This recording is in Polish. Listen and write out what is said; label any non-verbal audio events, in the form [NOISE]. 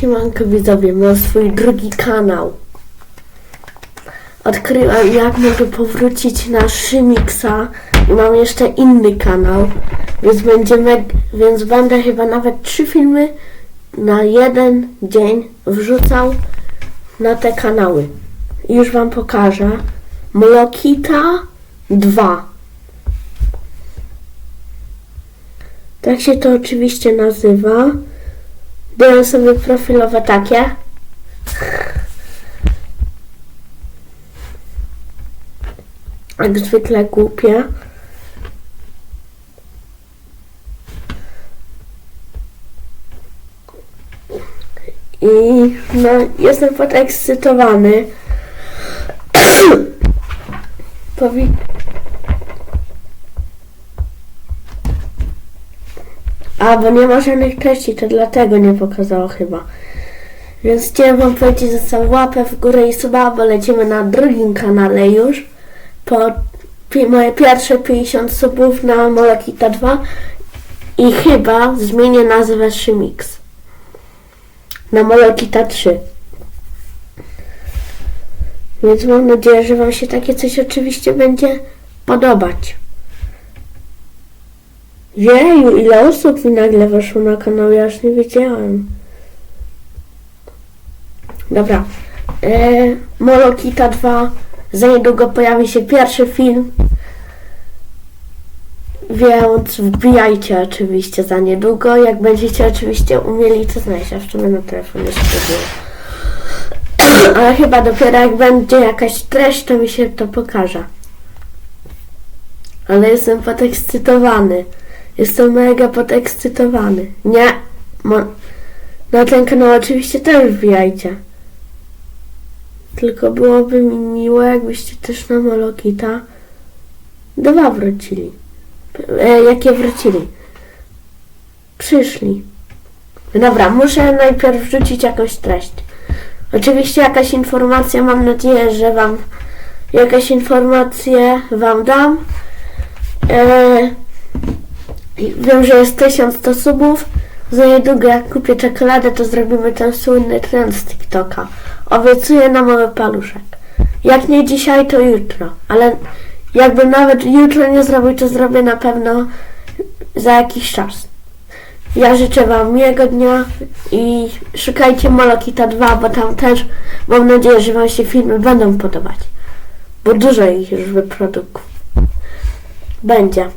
Siemanko widzowie, mam swój drugi kanał. Odkryłam jak mogę powrócić na Szymixa i mam jeszcze inny kanał, więc będziemy, więc będę chyba nawet trzy filmy na jeden dzień wrzucał na te kanały. Już wam pokażę. Mlokita 2. Tak się to oczywiście nazywa. Daję sobie profilowe takie. Jak zwykle głupie. I no, jestem podekscytowany. [CLEARS THROAT] Powi- A, bo nie ma żadnych treści, to dlatego nie pokazało chyba. Więc chciałem wam powiedzieć, że całą łapę w górę i suba, bo lecimy na drugim kanale już. Po moje pierwsze 50 subów na Molekita 2 i chyba zmienię nazwę Szymix na Molekita 3. Więc mam nadzieję, że wam się takie coś oczywiście będzie podobać. Jeju, ile osób nagle weszło na kanał, ja już nie wiedziałem. Dobra. E, Molokita 2. Za niedługo pojawi się pierwszy film. Więc wbijajcie oczywiście za niedługo. Jak będziecie oczywiście umieli to znaleźć. A w sumie na telefonie się. Ale chyba dopiero jak będzie jakaś treść, to mi się to pokaże. Ale jestem podekscytowany. Jestem mega podekscytowany. Nie. Mo- na ten kanał oczywiście też wbijajcie. Tylko byłoby mi miło, jakbyście też na Molokita dwa wrócili. E, jakie wrócili? Przyszli. Dobra, muszę najpierw wrzucić jakąś treść. Oczywiście jakaś informacja, mam nadzieję, że wam jakaś informację wam dam. E, wiem, że jest 1100 subów. Za niedługo jak kupię czekoladę, to zrobimy ten słynny trend z TikToka. Obiecuję na mały paluszek. Jak nie dzisiaj, to jutro. Ale jakbym nawet jutro nie zrobił, to zrobię na pewno za jakiś czas. Ja życzę Wam miłego dnia i szukajcie Molokita 2, bo tam też mam nadzieję, że Wam się filmy będą podobać. Bo dużo ich już wyproduków będzie.